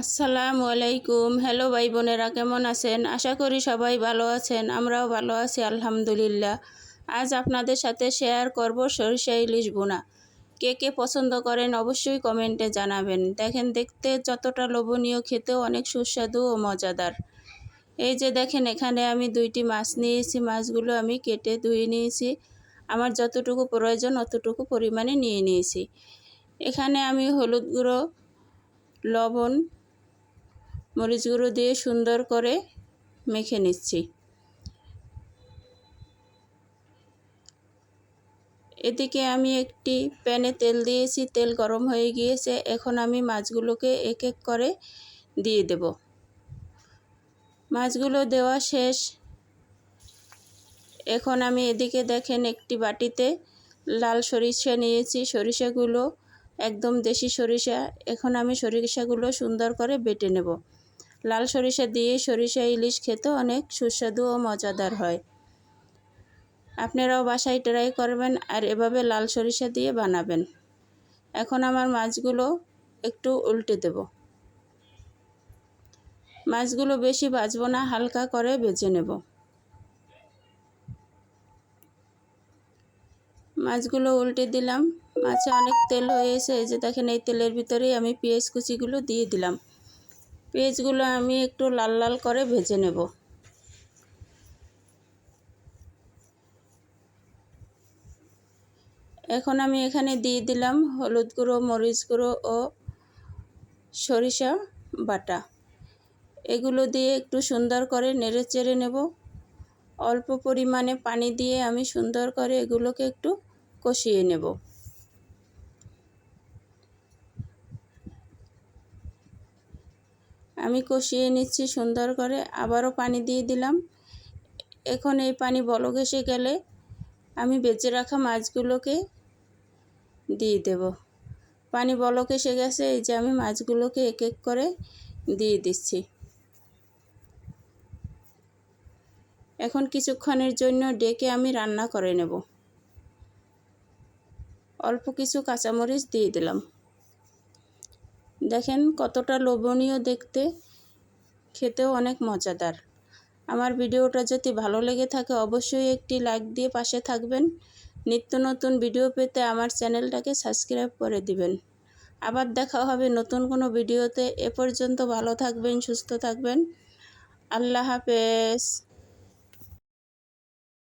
আসসালামু আলাইকুম। হ্যালো ভাই বোনেরা, কেমন আছেন? আশা করি সবাই ভালো আছেন, আমরাও ভালো আছি, আলহামদুলিল্লাহ। আজ আপনাদের সাথে শেয়ার করব সরিষা ইলিশ বোনা কে কে পছন্দ করেন অবশ্যই কমেন্টে জানাবেন। দেখেন, দেখতে যতটা লোভনীয়, খেতেও অনেক সুস্বাদু ও মজাদার। এই যে দেখেন, এখানে আমি দুইটি মাছ নিয়েছি। মাছগুলো আমি কেটে ধুয়ে নিয়েছি। আমার যতটুকু প্রয়োজন, অতটুকু পরিমাণে নিয়ে নিয়েছি। এখানে আমি হলুদ গুঁড়ো, লবণ মরিচ গুঁড়ো দিয়ে সুন্দর করে মেখে নিচ্ছি। এদিকে আমি একটি প্যানে তেল দিয়েছি, তেল গরম হয়ে গিয়েছে। এখন আমি মাছগুলোকে এক এক করে দিয়ে দেব। মাছগুলো দেওয়া শেষ। এখন আমি এদিকে দেখেন একটি বাটিতে লাল সরিষা নিয়েছি। সরিষাগুলো একদম দেশি সরিষা। এখন আমি সরিষাগুলো সুন্দর করে বেটে নেব। লাল সরিষা দিয়ে সরিষা, ইলিশ খেতে অনেক সুস্বাদু ও মজাদার হয়। আপনারাও বাসায় ট্রাই করবেন আর এভাবে লাল সরিষা দিয়ে বানাবেন। এখন আমার মাছগুলো একটু উল্টে দেব। মাছগুলো বেশি ভাজবো না, হালকা করে বেজে নেব। মাছগুলো উল্টে দিলাম। মাছে অনেক তেল হয়েছে এই যে দেখেন, এই তেলের ভিতরেই আমি পেঁয়াজ কুচিগুলো দিয়ে দিলাম। পেঁয়াজগুলো আমি একটু লাল লাল করে ভেজে নেব। এখন আমি এখানে দিয়ে দিলাম হলুদ গুঁড়ো, মরিচ গুঁড়ো ও সরিষা বাটা। এগুলো দিয়ে একটু সুন্দর করে নেড়ে চেড়ে নেব। অল্প পরিমাণে পানি দিয়ে আমি সুন্দর করে এগুলোকে একটু কষিয়ে নেব। আমি কষিয়ে নিচ্ছি সুন্দর করে, আবারও পানি দিয়ে দিলাম। এখন এই পানি বলক এসে গেলে আমি বেঁচে রাখা মাছগুলোকে দিয়ে দেব। পানি বলক এসে গেছে, এই যে আমি মাছগুলোকে এক এক করে দিয়ে দিচ্ছি। এখন কিছুক্ষণের জন্য ডেকে আমি রান্না করে নেব। অল্প কিছু কাঁচামরিচ দিয়ে দিলাম। দেখেন কতটা লোভনীয় দেখতে। খেতেও অনেক মজাদার। আমার ভিডিওটা যদি ভালো লেগে থাকে, অবশ্যই একটি লাইক দিয়ে পাশে থাকবেন। নিত্য নতুন ভিডিও পেতে আমার চ্যানেলটাকে সাবস্ক্রাইব করে দিবেন। আবার দেখা হবে নতুন কোনো ভিডিওতে। এ পর্যন্ত ভালো থাকবেন, সুস্থ থাকবেন। আল্লাহ হাফেজ।